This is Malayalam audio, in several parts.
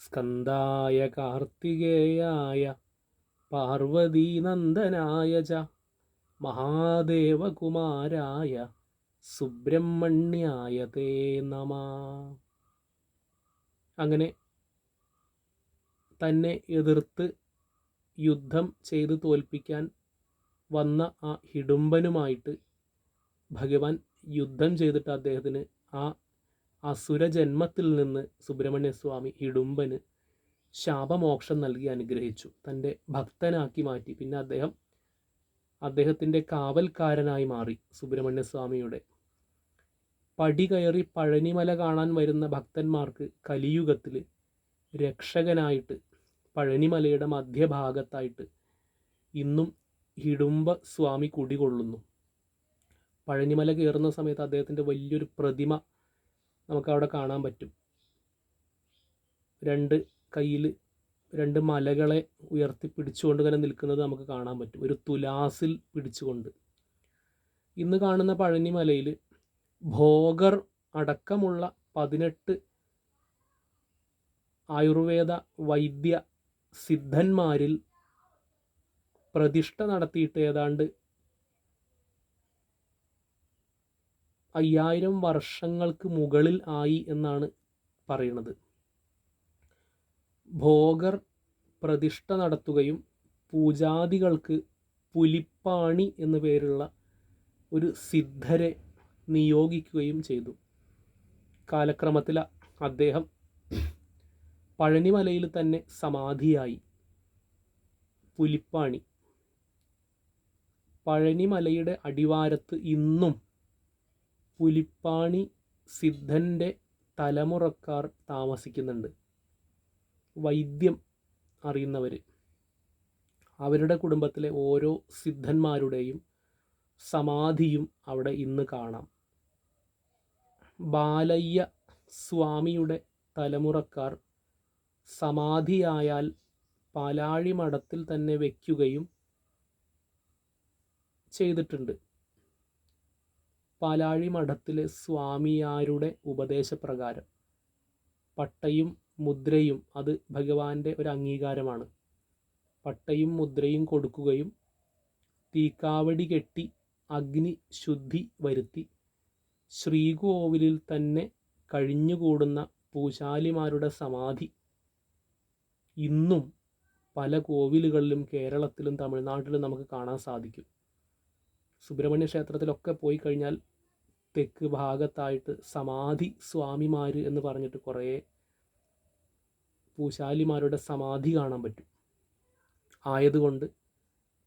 സ്കന്ദായ കാർത്തികേയായ പാർവതീനന്ദനായ ച മഹാദേവകുമാരായ സുബ്രഹ്മണ്യായ തേ നമ. അങ്ങനെ തന്നെ എതിർത്ത് യുദ്ധം ചെയ്ത് തോൽപ്പിക്കാൻ വന്ന ആ ഹിഡുംബനുമായിട്ട് ഭഗവാൻ യുദ്ധം ചെയ്തിട്ട് അദ്ദേഹത്തിന് ആ അസുര ജന്മത്തിൽ നിന്ന് സുബ്രഹ്മണ്യസ്വാമി ഇടുമ്പന് ശാപമോക്ഷം നൽകി അനുഗ്രഹിച്ചു. തന്റെ ഭക്തനാക്കി മാറ്റി. പിന്നെ അദ്ദേഹം അദ്ദേഹത്തിന്റെ കാവൽക്കാരനായി മാറി സുബ്രഹ്മണ്യസ്വാമിയുടെ. പടി കയറി പഴനിമല കാണാൻ വരുന്ന ഭക്തന്മാർക്ക് കലിയുഗത്തിൽ രക്ഷകനായിട്ട് പഴനിമലയുടെ മധ്യഭാഗത്തായിട്ട് ഇന്നും ഹിടുംബ സ്വാമി കുടികൊള്ളുന്നു. പഴനിമല കയറുന്ന സമയത്ത് അദ്ദേഹത്തിന്റെ വലിയൊരു പ്രതിമ നമുക്കവിടെ കാണാൻ പറ്റും. രണ്ട് കയ്യിൽ രണ്ട് മലകളെ ഉയർത്തി പിടിച്ചുകൊണ്ട് തന്നെ നിൽക്കുന്നത് നമുക്ക് കാണാൻ പറ്റും. ഒരു തുലാസിൽ പിടിച്ചുകൊണ്ട്. ഇന്ന് കാണുന്ന പഴനിമലയിൽ ഭോഗർ അടക്കമുള്ള പതിനെട്ട് ആയുർവേദ വൈദ്യ സിദ്ധന്മാരിൽ പ്രതിഷ്ഠ നടത്തിയിട്ട് ഏതാണ്ട് അയ്യായിരം വർഷങ്ങൾക്ക് മുകളിൽ ആയി എന്നാണ് പറയുന്നത്. ഭോഗർ പ്രതിഷ്ഠ നടത്തുകയും പൂജാദികൾക്ക് പുലിപ്പാണി എന്നു പേരുള്ള ഒരു സിദ്ധരെ നിയോഗിക്കുകയും ചെയ്തു. കാലക്രമത്തിൽ അദ്ദേഹം പഴനിമലയിൽ തന്നെ സമാധിയായി. പുലിപ്പാണി. പഴനിമലയുടെ അടിവാരത്ത് ഇന്നും പുലിപ്പാണി സിദ്ധന്റെ തലമുറക്കാർ താമസിക്കുന്നുണ്ട്. വൈദ്യം അറിയുന്നവർ അവരുടെ കുടുംബത്തിലെ ഓരോ സിദ്ധന്മാരുടെയും സമാധിയും അവിടെ ഇന്ന് കാണാം. ബാലയ്യ സ്വാമിയുടെ തലമുറക്കാർ സമാധിയായാൽ പാലാഴി മഠത്തിൽ തന്നെ വയ്ക്കുകയും ചെയ്തിട്ടുണ്ട്. പാലാഴി മഠത്തിലെ സ്വാമിയാരുടെ ഉപദേശപ്രകാരം. പട്ടയും മുദ്രയും അത് ഭഗവാന്റെ ഒരു അംഗീകാരമാണ്. പട്ടയും മുദ്രയും കൊടുക്കുകയും തീക്കാവടി കെട്ടി അഗ്നി ശുദ്ധി വരുത്തി. ശ്രീകോവിലിൽ തന്നെ കഴിഞ്ഞുകൂടുന്ന പൂശാലിമാരുടെ സമാധി. ഇന്നും പല കോവിലുകളിലും കേരളത്തിലും തമിഴ്നാട്ടിലും നമുക്ക് കാണാൻ സാധിക്കും. സുബ്രഹ്മണ്യ ക്ഷേത്രത്തിലൊക്കെ പോയി കഴിഞ്ഞാൽ തെക്ക് ഭാഗത്തായിട്ട് സമാധി സ്വാമിമാർ എന്ന് പറഞ്ഞിട്ട് കുറേ പൂശാലിമാരുടെ സമാധി കാണാൻ പറ്റും. ആയതുകൊണ്ട്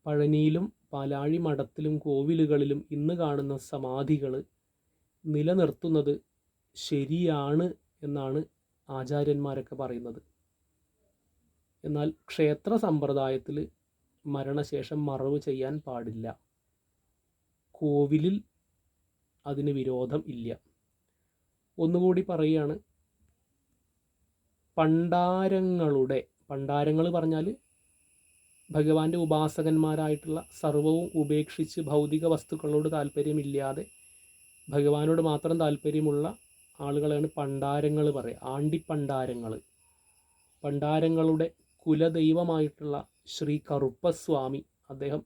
പഴനിയിലും പാലാഴി മഠത്തിലും കോവിലുകളിലും ഇന്ന് കാണുന്ന സമാധികൾ നിലനിർത്തുന്നത് ശരിയാണ് എന്നാണ് ആചാര്യന്മാരൊക്കെ പറയുന്നത്. എന്നാൽ ക്ഷേത്ര സമ്പ്രദായത്തിൽ മരണശേഷം മറവ് ചെയ്യാൻ പാടില്ല. കോവിലിൽ അതിന് വിരോധം ഇല്ല. ഒന്നുകൂടി പറയുകയാണ്. പണ്ടാരങ്ങളുടെ പണ്ടാരങ്ങൾ പറഞ്ഞാൽ ഭഗവാന്റെ ഉപാസകന്മാരായിട്ടുള്ള സർവവും ഉപേക്ഷിച്ച് ഭൗതിക വസ്തുക്കളോട് താല്പര്യമില്ലാതെ ഭഗവാനോട് മാത്രം താല്പര്യമുള്ള ആളുകളെയാണ് പണ്ടാരങ്ങൾ പറയുക. ആണ്ടിപ്പണ്ടാരങ്ങൾ. പണ്ടാരങ്ങളുടെ കുലദൈവമായിട്ടുള്ള ശ്രീ കറുപ്പസ്വാമി അദ്ദേഹം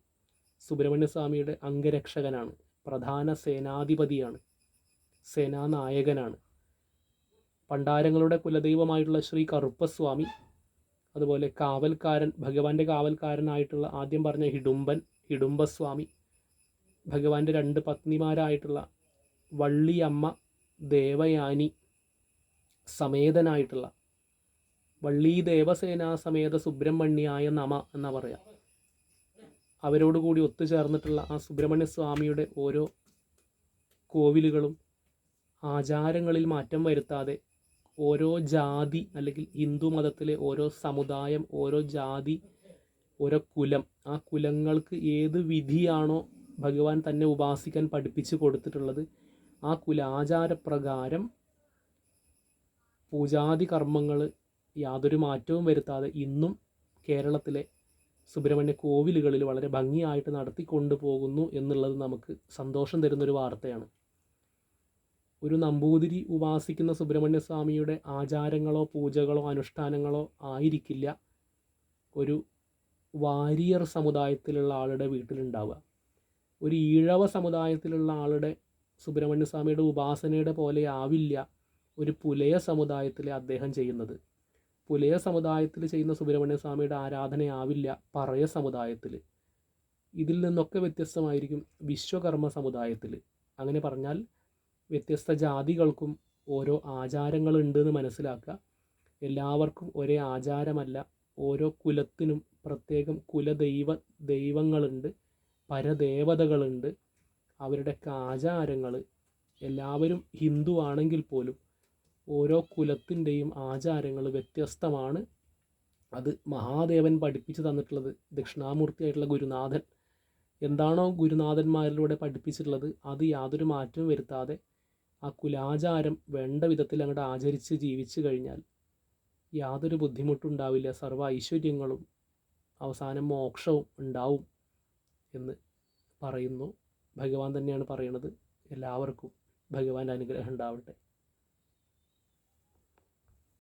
സുബ്രഹ്മണ്യ സ്വാമിയുടെ അംഗരക്ഷകനാണ്. പ്രധാന സേനാധിപതിയാണ്. സേനാനായകനാണ്. പണ്ടാരങ്ങളുടെ കുലദൈവമായിട്ടുള്ള ശ്രീ കറുപ്പസ്വാമി അതുപോലെ കാവൽക്കാരൻ ഭഗവാന്റെ കാവൽക്കാരനായിട്ടുള്ള ആദ്യം പറഞ്ഞ ഹിഡുംബൻ ഹിഡുംബസ്വാമി ഭഗവാന്റെ രണ്ട് പത്നിമാരായിട്ടുള്ള വള്ളിയമ്മ ദേവയാനി സമേതനായിട്ടുള്ള വള്ളി ദേവസേനാ സമേത സുബ്രഹ്മണ്യായ നമ എന്നാ പറയാം. അവരോട് കൂടി ഒത്തുചേർന്നിട്ടുള്ള ആ സുബ്രഹ്മണ്യ സ്വാമിയുടെ ഓരോ കോവിലുകളും ആചാരങ്ങളിൽ മാറ്റം വരുത്താതെ ഓരോ ജാതി അല്ലെങ്കിൽ ഹിന്ദു മതത്തിലെ ഓരോ സമുദായം ഓരോ ജാതി ഓരോ കുലം ആ കുലങ്ങൾക്ക് ഏത് വിധിയാണോ ഭഗവാൻ തന്നെ ഉപാസിക്കാൻ പഠിപ്പിച്ചു കൊടുത്തിട്ടുള്ളത് ആ കുലാചാരപ്രകാരം പൂജാതി കർമ്മങ്ങൾ യാതൊരു മാറ്റവും വരുത്താതെ ഇന്നും കേരളത്തിലെ സുബ്രഹ്മണ്യ കോവിലുകളിൽ വളരെ ഭംഗിയായിട്ട് നടത്തിക്കൊണ്ടു പോകുന്നു എന്നുള്ളത് നമുക്ക് സന്തോഷം തരുന്നൊരു വാർത്തയാണ്. ഒരു നമ്പൂതിരി ഉപാസിക്കുന്ന സുബ്രഹ്മണ്യ സ്വാമിയുടെ ആചാരങ്ങളോ പൂജകളോ അനുഷ്ഠാനങ്ങളോ ആയിരിക്കില്ല ഒരു വാരിയർ സമുദായത്തിലുള്ള ആളുടെ വീട്ടിലുണ്ടാവുക. ഒരു ഈഴവ സമുദായത്തിലുള്ള ആളുടെ സുബ്രഹ്മണ്യ സ്വാമിയുടെ ഉപാസനയുടെ പോലെ ആവില്ല ഒരു പുലയ സമുദായത്തിലെ അദ്ദേഹം ചെയ്യുന്നത്. പുലയ സമുദായത്തിൽ ചെയ്യുന്ന സുബ്രഹ്മണ്യ സ്വാമിയുടെ ആരാധനയാവില്ല പറയ സമുദായത്തിൽ. ഇതിൽ നിന്നൊക്കെ വ്യത്യസ്തമായിരിക്കും വിശ്വകർമ്മ സമുദായത്തിൽ. അങ്ങനെ പറഞ്ഞാൽ വ്യത്യസ്ത ജാതികൾക്കും ഓരോ ആചാരങ്ങളുണ്ട് എന്ന് മനസ്സിലാക്കുക. എല്ലാവർക്കും ഒരേ ആചാരമല്ല ഓരോ കുലത്തിനും പ്രത്യേകം കുലദൈവ ദൈവങ്ങളുണ്ട് പരദേവതകളുണ്ട്. അവരുടെയൊക്കെ ആചാരങ്ങൾ എല്ലാവരും ഹിന്ദു ആണെങ്കിൽ പോലും ഓരോ കുലത്തിന്റെയും ആചാരങ്ങൾ വ്യത്യസ്തമാണ്. അത് മഹാദേവൻ പഠിപ്പിച്ചു തന്നിട്ടുള്ളത് ദക്ഷിണാമൂർത്തിയായിട്ടുള്ള ഗുരുനാഥൻ. എന്താണോ ഗുരുനാഥന്മാരിലൂടെ പഠിപ്പിച്ചിട്ടുള്ളത് അത് യാതൊരു മാറ്റവും വരുത്താതെ ആ കുലാചാരം വേണ്ട വിധത്തിൽ അങ്ങോട്ട് ആചരിച്ച് ജീവിച്ചു കഴിഞ്ഞാൽ യാതൊരു ബുദ്ധിമുട്ടും ഉണ്ടാവില്ല സർവ ഐശ്വര്യങ്ങളും അവസാനം മോക്ഷവും ഉണ്ടാവും എന്ന് പറയുന്നു. ഭഗവാൻ തന്നെയാണ് പറയണത്. എല്ലാവർക്കും ഭഗവാന്റെ അനുഗ്രഹം ഉണ്ടാവട്ടെ.